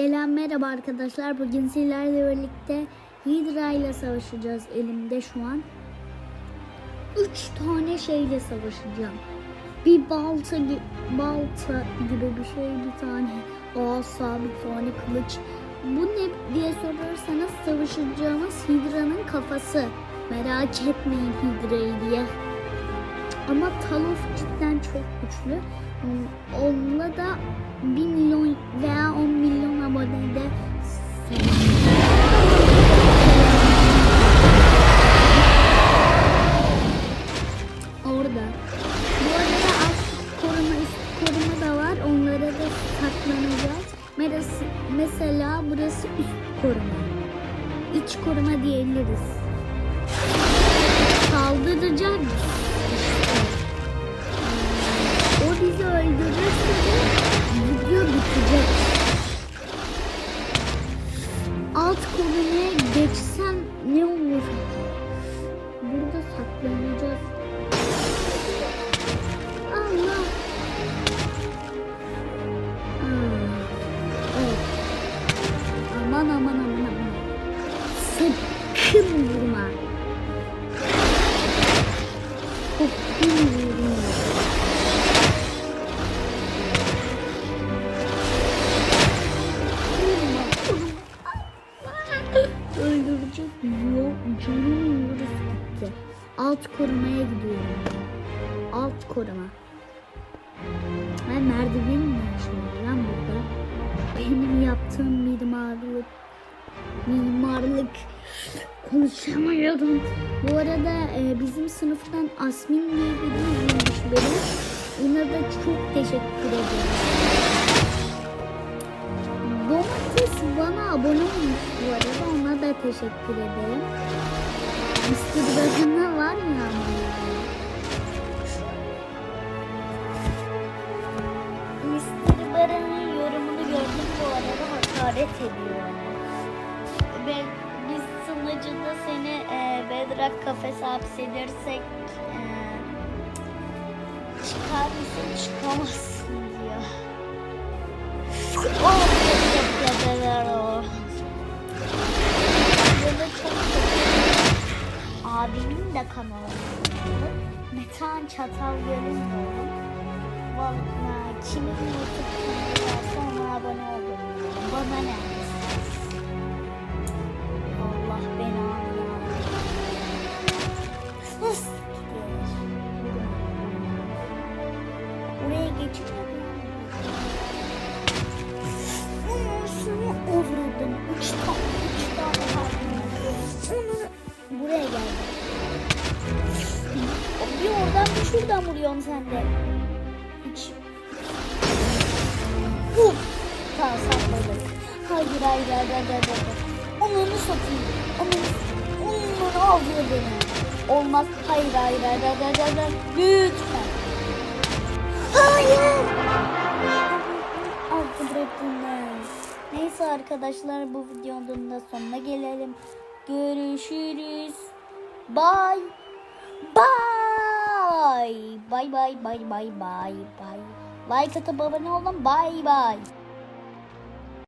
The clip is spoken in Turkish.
Selam merhaba arkadaşlar. Bugün sizlerle birlikte Hydra ile savaşacağız. Elimde şu an. Üç tane şeyle savaşacağım. Bir balta, balta gibi bir şey, bir tane asa, bir tane kılıç. Bu ne diye sorarsanız savaşacağımız Hydra'nın kafası. Merak etmeyin Hydra'yı diye. Ama Talos cidden çok güçlü. Onunla da 1 milyon veya 10 var. Onlara da saklanacağız. Merası, mesela burası üst koruma. İç koruma diyebiliriz. Saldıracak. Sakın vurma. Sakın vurma. Öldürecek yok. Canım yarısı gitti. Alt korumaya gidiyorum. Alt koruma. Ben merdiven mi yaşıyorum lan burada? Benim yaptığım mimarlık mimarlık konuşamıyorum. Bu arada e, bizim sınıftan Asmin diye biri izlemiş beni. Ona da çok teşekkür ederim. Domates bana abone olmuş bu arada. Ona da teşekkür ederim. Instagram'da var ya ama. Mr. Baran'ın yorumunu gördüm bu arada hakaret ediyor. Ve biz sunucuda seni e, Bedrock kafese hapsedirsek e, çıkar mısın çıkamazsın diyor. Oh, abimin de kanalı var. Metan Çatal görünmüyor. Vallahi kimin YouTube kanalı varsa ona abone olun. Bana ne? Buraya geçiyor Şunu ovurdum. Üç tane, üç tane. Onu buraya geldi. Bir oradan bir şuradan vuruyorsun sen de. Hiç. Uf. Tamam sakladık. Hayır hayır hayır hayır hayır. Onunu satayım. Onu, onunu alıyor beni. Olmaz. Hayır hayır hayır. hayır, hayır. Lütfen. Bırakılmaz. Neyse arkadaşlar bu videonun da sonuna gelelim. Görüşürüz. Bye. Bye. Bye bye bye bye bye bye. Like atıp abone olun. Bye bye.